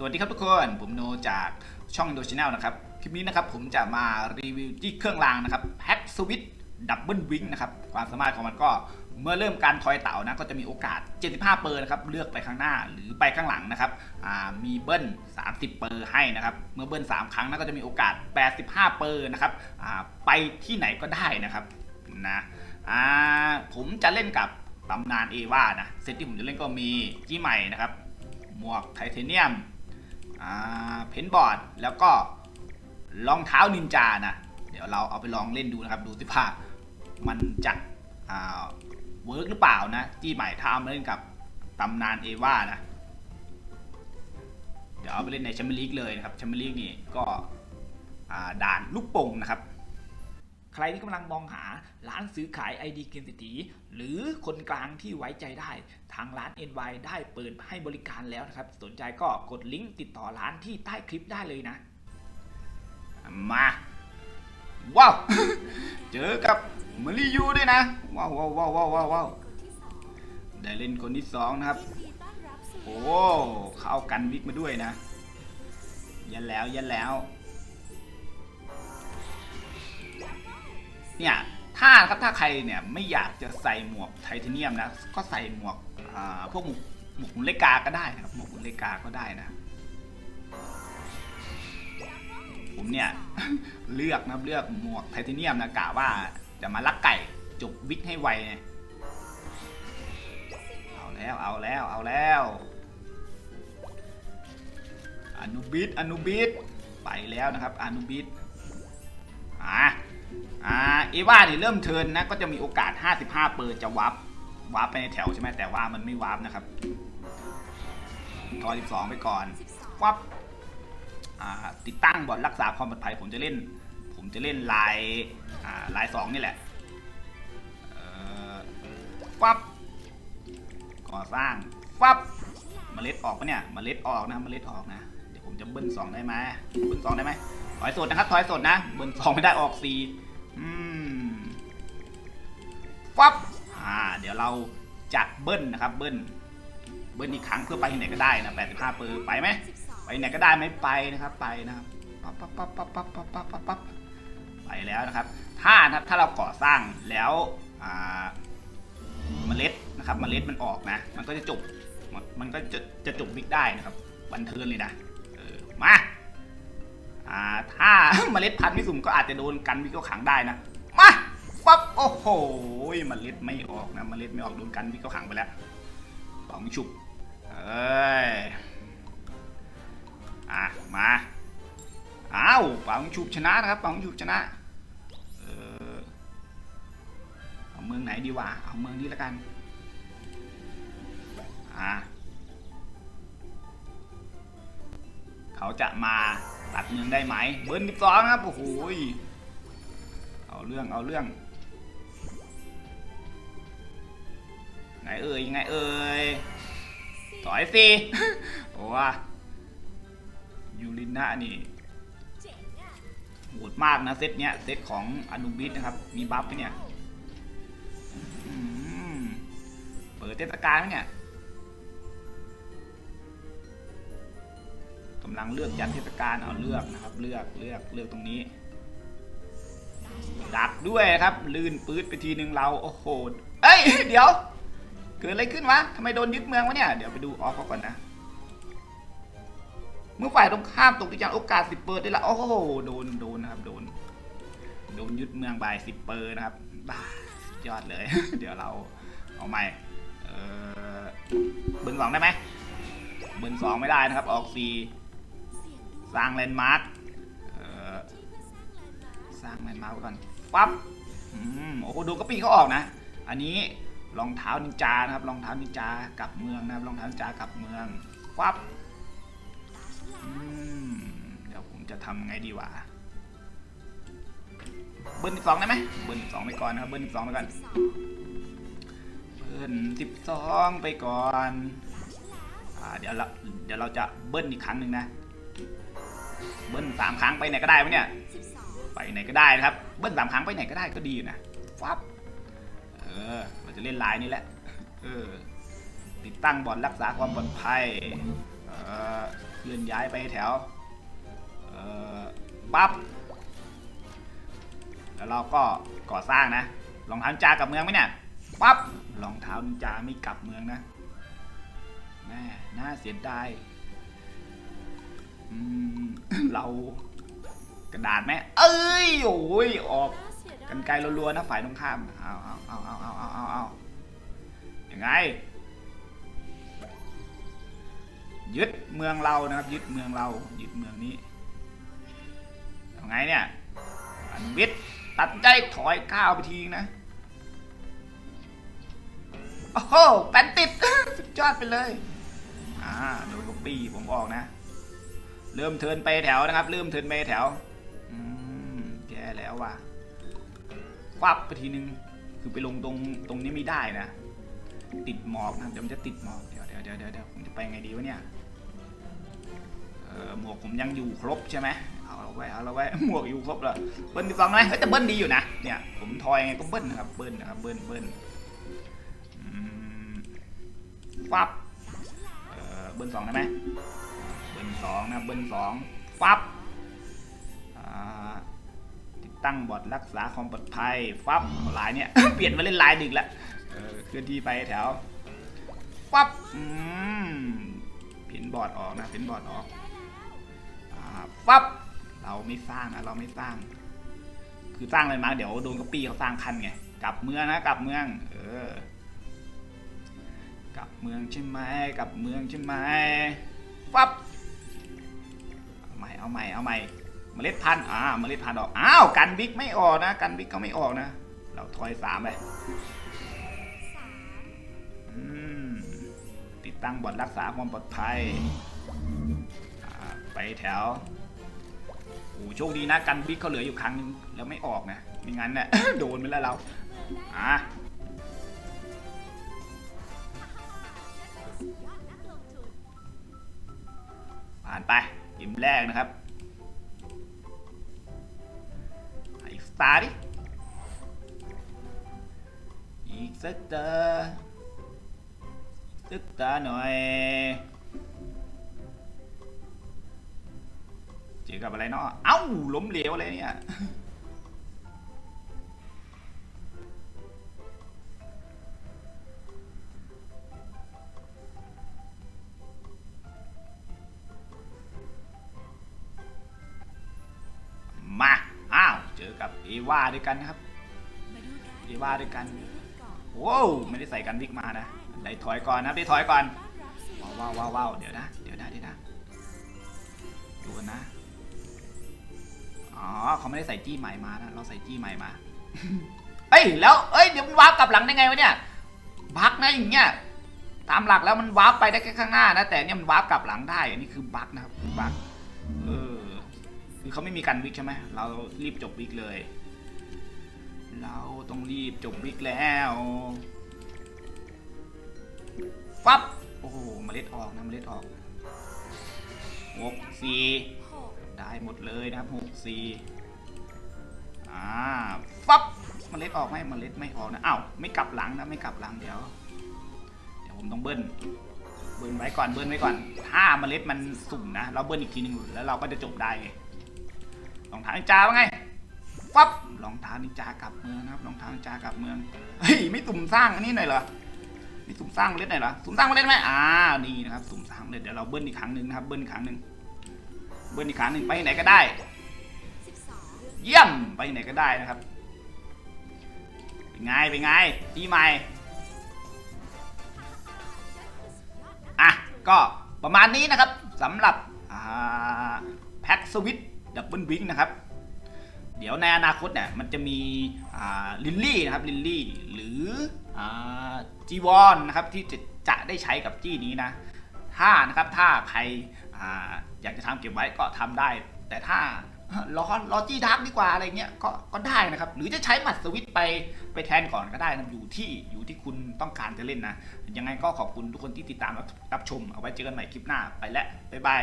สวัสดีครับทุกคนผมโนจากช่องโดชแนลนะครับ คลิปนี้นะครับผมจะมารีวิวที่เครื่องรางนะครับแพ็กสวิตดับเบิลวิงนะครับความสามารถของมันก็เมื่อเริ่มการทอยเต่านะก็จะมีโอกาส 75 เปอร์นะครับเลือกไปข้างหน้าหรือไปข้างหลังนะครับอ่ามีเบิ้ล 30 เปอร์ให้นะครับเมื่อเบิ้ล 3 ครั้งนะก็จะมีโอกาส 85 เปอร์นะครับอ่าไปที่ไหนก็ได้นะครับนะอ่าผมจะเล่นกับตำนานเอวานะเซตที่ผมจะเล่นก็มีจี้ใหม่นะครับหมวกไทเทเนียม อ่าเพนบอร์ดแล้วก็รองเท้านินจานะ เดี๋ยวเราเอาไปลองเล่นดูนะครับ ดูสิว่ามันจะอ่าเวิร์กหรือเปล่านะ ที่ใหม่ถ้าเอามาเล่นกับตำนานเอวานะ เดี๋ยวเอาไปเล่นในแชมเปี้ยนลีกเลยนะครับแชมเปี้ยนลีกนี่ก็ด่านลูกโป่งนะครับ ใครที่กำลังมองหาร้านซื้อขาย ID เกมเศรษฐีหรือคนกลางที่ไว้ใจได้ ทางร้าน NY ได้เปิดให้บริการแล้วนะครับ สนใจก็กดลิงก์ติดต่อร้านที่ใต้คลิปได้เลยนะ มาว้าว เจอกับมาริยูด้วยนะว้าวว้าวว้าวว้าวว้าววาวได้เล่นคนที่สองนะครับ โอ้เขาเอากันวิกมาด้วยนะ ยันแล้วยันแล้ว เนี่ยถ้าครับถ้าใครเนี่ยไม่อยากจะใส่หมวกไทเทเนียมนะก็ใส่หมวกพวกหมวกหมวกหุ่นเลกาก็ได้นะครับหมวกหุ่นเลกาก็ได้นะ ผมเนี่ยเลือกนะเลือกหมวกไทเทเนียมนะกะว่าจะมาลักไก่จบวิกให้ไวเนี่ยเอาแล้วเอาแล้วเอาแล้วอนุบิดอนุบิดไปแล้วนะครับอนุบิด อ่าเอว่านี่เริ่มเทินนะก็จะมีโอกาส 55เปอร์จะวับวับไปในแถวใช่ไหมแต่ว่ามันไม่วับนะครับทอ12 ไปก่อนวับอ่าติดตั้งบอร์ดรักษาความปลอดภัยผมจะเล่น ผมจะเล่นลายอ่าลาย2นี่แหละเอ่อวับก่อสร้างวับเมล็ดออกปะเนี่ยเมล็ดออกนะเมล็ดออกนะเดี๋ยวผมจะเบิ้ล2ได้ไหมเบิ้ล2ได้ไหมถอยสดนะครับถอยสดนะ เบิ้ล2ไม่ได้ออก4อืม ดี๋ยวเราจัดเบิ้ลนะครับเบิ้ลเบิ้ลอีกครั้งเพื่อไปที่ไหนก็ได้นะ85เปอร์ไปไหมไปไหนก็ได้ไหมไปนะครับไปนะครับปั๊บปั๊บปั๊บปั๊บปั๊บปั๊บปั๊บปั๊บปั๊บไปแล้วนะครับ ถ้านะครับถ้าเราก่อสร้างแล้วเมล็ดนะครับเมล็ดมันออกนะ มันก็จะจบมันมันก็จะจะจบวิกได้นะครับ บันเทิงเลยนะเออมาอ่าถ้าเมล็ดพันธุ์ไม่สุ่มก็อาจจะโดนกันวิกก็ขังได้นะ โอ้โหเมล็ดไม่ออกนะเมล็ดไม่ออกโดนกันวิกก็ขังไปแล้วปองฉุบเอ้ยอะมาอ้าวปองฉุบชนะนะครับปองฉุบชนะเออเอาเมืองไหนดีวะเอาเมืองนี้ล้วกันอะเขาจะมาตัดเมืองได้ไหมเบิร์นสิบสองครับโอ้โหเอาเรื่องเอาเรื่อง ไงเอ่ยยังไงเอ่ยถอยสิโอ้วยูริน่านี่โหดมากนะเซตเนี้ยเซตของอนุบิสนะครับ มีบัฟไหมเนี่ยอืมเปิดเทศกาลไหมเนี่ยกำลังเลือกยันเทศกาลเอาเลือกนะครับ เลือกเลือกเลือกตรงนี้ดักด้วยครับ ลื่นปื๊ดไปทีหนึ่งเรา โอ้โห เอ้ย เดี๋ยว เกิดอะไรขึ้นวะทำไมโดนยึดเมืองวะเนี่ย เดี๋ยวไปดูออฟเขาก่อนนะ เมื่อฝ่ายตรงข้ามตกที่จันโอกาสสิบเปิดได้ละ โอ้โห โดน โดนนะครับ โดน โดนยึดเมืองบายสิบเปอร์นะครับบ้ายอดเลย เดี๋ยวเราเอาใหม่ เออเบิ้ลสองได้ไหมเบิ้ลสองไม่ได้นะครับ ออกสี่สร้างแลนด์มาร์คเออสร้างแลนด์มาร์คก่อนปั๊บอืมโอ้โหดูกระปีเขาออกนะ อันนี้ รองเท้านินจานะครับรองเท้านินจากลับเมืองนะครับรองเท้านินจากลับเมืองปั๊บเดี๋ยวผมจะทำไงดีวะเบิ้ลสิบสองได้ไหมเบิ้ลสิบสองไปก่อนนะครับเบิ้ลสิบสองไปก่อนเบิ้ลสิบสองไปก่อนอเดี๋ยวเราเดี๋ยวเราจะเบิ้ลอีกครั้งหนึ่งนะ เบิ้ลสามครั้งไปไหนก็ได้ไหมเนี่ย ไปไหนก็ได้นะครับ เบิ้ลสามครั้งไปไหนก็ได้ก็ดีนะฟับ จะเล่นลายนี้แหละเออติดตั้งบอร์ดรักษาความปลอดภัยเออลื่อนย้ายไปแถวเออปั๊บแล้วเราก็ก่อสร้างนะรองเท้านจากับเมืองไหมเนี่ยปั๊บรองเท้านินจาไม่กลับเมืองนะแม่น่าเสียดายเรากระดาษไหมเอ้ยโอ้ยออก กันไกลรัวๆนะฝ่ายตรงข้ามเอาเอาเอาเอาเอาเอาเอาเอายังไง ยึดเมืองเรานะครับ ยึดเมืองเรา ยึดเมืองนี้ยังไงเนี่ยอันวิทย์ตัดใจถอยก้าวไปทีนะโอ้โหแปนติดสุดยอดไปเลยอ่าโดนกปีผมออกนะ เริ่มเทินไปแถวนะครับ เริ่มเทินไปแถวอืมแย่แล้วว่ะ ฟับไปทีนึง คือไปลงตรงตรงนี้ไม่ได้นะ ติดหมอกนะเดี๋ยวมันจะติดหมอกเดี๋ยวเดี๋ยวเดี๋ยวเดี๋ยวผมจะไปไงดีวะเนี่ยเออหมวกผมยังอยู่ครบใช่ไหมเอาละไว้เอาละไว้หมวกอยู่ครบแล้วเบิ้ลดีฟังไหมเฮ้ยแต่เบิ้ลดีอยู่นะเนี่ยผมทอยไงก็เบิ้ลนะครับเบิ้ลนะครับเบิ้ลเบิ้ลฟับเออเบิ้ลสองได้ไหมเบิ้ลสองนะเบิ้ลสองฟับอ่า ตั้งบอดรักษาความปลอดภัยฟับลายเนี่ย เปลี่ยนมาเล่นลายดึกละเคลื่อนที่ไปแถวฟับอืมเปลี่ยนบอดออกนะเปลี่ยนบอดออกฟับเราไม่สร้างนะเราไม่สร้าง คือสร้างอะไรมาเดี๋ยวโดนกระปี้เขาสร้างคันไงกลับเมืองนะกลับเมือง เออกลับเมืองใช่ไหมกลับเมืองใช่ไหมฟับเอาใหม่เอาใหม่เอาใหม่ เมล็ดพันธุ์อ่าเมล็ดพันธุ์ออกอ้าวกันบิ๊กไม่ออกนะ กันบิ๊กก็ไม่ออกนะ เราถอยสามไปอืมติดตั้งบอร์ดรักษาความปลอดภัยอ่าไปแถวโอ้โชคดีนะกันบิ๊กเขาเหลืออยู่ครั้งนึงแล้วไม่ออกนะไม่งั้นเนี่ยโดนไปแล้วเราอะผ่านไปเกมแรกนะครับ ตาร์ดิ อีกสักตาสักตาหน่อย เจอกับอะไรเนาะเอ้าล้มเหลวอะไรเนี่ย กับเอวาด้วยกันนะครับเอวาด้วยกันโว้วไม่ได้ใส่กันวิกมานะได้ถอยก่อนนะได้ถอยก่อนว้าวว้าวว้าวเดี๋ยวนะเดี๋ยวนะเดี๋ยวนะดูกันนะอ๋อเขาไม่ได้ใส่จี้ใหม่มานะเราใส่จี้ใหม่มาเอ้ยแล้วเอ้ยเดี๋ยวมันวาร์ปกลับหลังได้ไงวะเนี่ยบั๊กนะอย่างเงี้ยตามหลักแล้วมันวาร์ปไปได้แค่ข้างหน้านะแต่เนี่ยมันวาร์ปกลับหลังได้อันนี้คือบั๊กนะครับบั๊กเออ คือเขาไม่มีกันวิกใช่ไหมเรารีบจบวิกเลย เราต้องรีบจบวิกแล้วฟับโอ้โหเมล็ดออกนะเมล็ดออกหกสี่ได้หมดเลยนะครับหกสี่อ่าฟับเมล็ดออกไหมเมล็ดไม่ออกนะอ้าวไม่กลับหลังนะไม่กลับหลังเดี๋ยวเดี๋ยวผมต้องเบิ้ลเบิ้ลไว้ก่อนเบิ้ลไว้ก่อนถ้าเมล็ดมันสุ่มนะ เราเบิ้ลอีกทีหนึ่งแล้วเราก็จะจบได้ รองเท้านินจาว่าไงฟับรองเท้านินจากลับเมืองนะครับรองเท้านินจากลับเมืองเฮ้ยไม่สุ่มสร้างอันนี้หน่อยเหรอไม่สุ่มสร้างเล็ดหน่อยเหรอสุ่มสร้างเล็ดไหมอ่านี่นะครับสุ่มสร้างเล็ดเดี๋ยวเราเบิ้ลอีกครั้งหนึ่งนะครับเบิ้ลอีกครั้งหนึ่งเบิ้ลอีกครั้งหนึ่งไปไหนก็ได้ เยี่ยมไปไหนก็ได้นะครับเป็นไงเป็นไงจีใหม่อะก็ประมาณนี้นะครับสำหรับแพ็กสวิต ดับเบิลวิงนะครับเดี๋ยวในอนาคตเนี่ยมันจะมีลิลลี่นะครับลิลลี่หรือจีวอนนะครับที่จะจะได้ใช้กับจี้นี้นะถ้านะครับถ้าใครออยากจะทำเก็บไว้ก็ทำได้ แต่ถ้ารอรอจี้ดักดีกว่าอะไรเงี้ยก็ก็ได้นะครับ หรือจะใช้หมัดสวิตไปไปแทนก่อนก็ได้นะอยู่ที่อยู่ที่คุณต้องการจะเล่นนะ ยังไงก็ขอบคุณทุกคนที่ติดตามรับชมเอาไว้เจอกันใหม่คลิปหน้าไปแล้วบ๊ายบาย